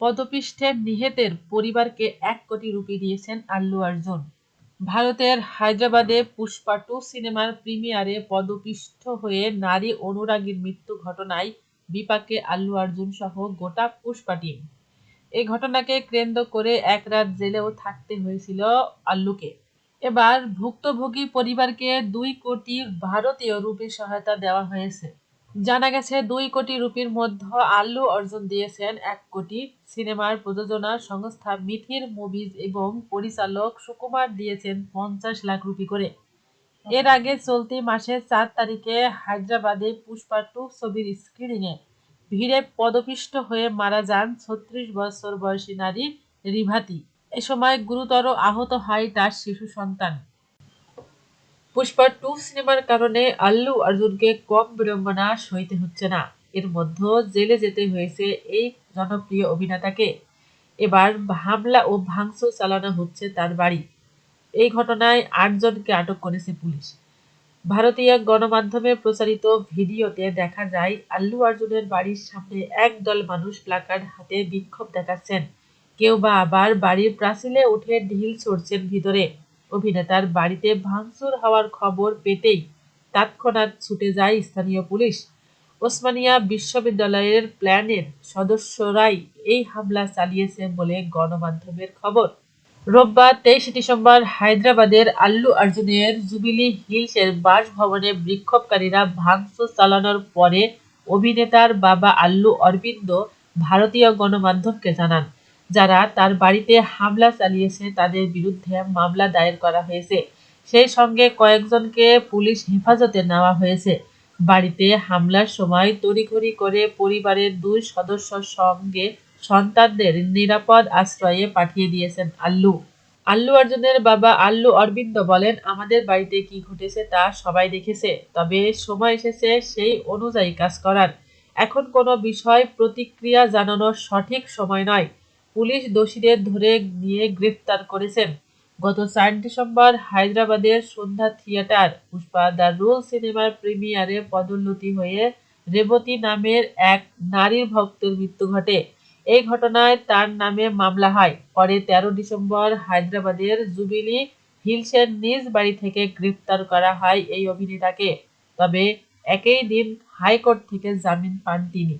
পদপিষ্ঠে নিহতের পরিবারকে এক কোটি রুপি দিয়েছেন আল্লু অর্জুন। ভারতের হায়দ্রাবাদে পুষ্পা টু সিনেমার প্রিমিয়ারে পদপিষ্ঠ হয়ে নারী অনুরাগীর মৃত্যু ঘটনায় বিপাকে আল্লু অর্জুন সহ গোটা পুষ্পা টিম। এই ঘটনাকে কেন্দ্র করে এক রাত জেলেও থাকতে হয়েছিল আল্লুকে। এবার ভুক্তভোগী পরিবারকে দুই কোটি ভারতীয় রুপি সহায়তা দেওয়া হয়েছে। জানা গেছে, দুই কোটি রুপির মধ্যে আল্লু অর্জন দিয়েছেন এক কোটি। সিনেমার প্রযোজনা সংস্থা মিথির মুভিজ এবং পরিচালক সুকুমার দিয়েছেন পঞ্চাশ লাখ রুপি করে। এর আগে চলতি মাসের চার তারিখে হায়দ্রাবাদে পুষ্পা টু ছবির স্ক্রিনিংয়ে ভিড়ে পদপিষ্ট হয়ে মারা যান ছত্রিশ বছর বয়সী নারী রিভাতি। এ সময় গুরুতর আহত হয় তার শিশু সন্তান। পুষ্পা টু সিনেমার কারণে আল্লু অর্জুনকে কম বিড়ম্বনা সইতে হচ্ছে না। এর মধ্যে জেলে যেতে হয়েছে এই জনপ্রিয় অভিনেতাকে। এবার হামলা ও ভাঙচুর চালানো হচ্ছে তার বাড়ি। এই ঘটনায় আটজনকে আটক করেছে পুলিশ। ভারতীয় গণমাধ্যমে প্রচারিত ভিডিওতে দেখা যায়, আল্লু অর্জুনের বাড়ির সামনে একদল মানুষ প্লাকার্ড হাতে বিক্ষোভ দেখাচ্ছেন। কেউ বা আবার বাড়ির প্রাচীলে উঠে ঢিল ছড়ছেন ভিতরে। অভিনেতার বাড়িতে ভাঙচুর হওয়ার খবর পেতেই তৎক্ষণাৎ ছুটে যায় স্থানীয় পুলিশ। ওসমানিয়া বিশ্ববিদ্যালয়ের প্ল্যানের সদস্যরাই এই হামলা চালিয়েছে বলে গণমাধ্যমের খবর। রোববার তেইশে ডিসেম্বর হায়দ্রাবাদের আল্লু অর্জুনের জুবিলি হিলসের বাসভবনে বিক্ষোভকারীরা ভাঙচুর চালানোর পরে অভিনেতার বাবা আল্লু অরবিন্দ ভারতীয় গণমাধ্যমকে জানান যারা তার বাড়িতে হামলা চালিয়েছে, তাদের বিরুদ্ধে মামলা দায়ের করা হয়েছে। সেই সঙ্গে কয়েকজনকে পুলিশ হেফাজতে নেওয়া হয়েছে। বাড়িতে হামলার সময় তড়িঘড়ি করে পরিবারের দুই সদস্যর সঙ্গে সন্তানদের নিরাপদ আশ্রয়ে পাঠিয়ে দিয়েছেন আল্লু। আল্লু অর্জুনের বাবা আল্লু অরবিন্দ বলেন, আমাদের বাড়িতে কি ঘটেছে তা সবাই দেখেছে, তবে সময় এসেছে সেই অনুযায়ী কাজ করার। এখন কোনো বিষয় প্রতিক্রিয়া জানানোর সঠিক সময় নয়। পুলিশ দোষীদের ধরে নিয়ে গ্রেফতার করেছেন গত চার ডিসেম্বর হায়দ্রাবাদের Sandhya theatre, Pushpa the rule সিনেমার প্রিমিয়ারে পদোন্নতি হয়ে রেবতী নামের এক নারীর ভক্তের মৃত্যু ঘটে। এই ঘটনায় তার নামে মামলা হয়। পরে তেরো ডিসেম্বর হায়দ্রাবাদের জুবিলি হিলসের নিজ বাড়ি থেকে গ্রেফতার করা হয় এই অভিনেতাকে। তবে একই দিন হাইকোর্ট থেকে জামিন পান তিনি।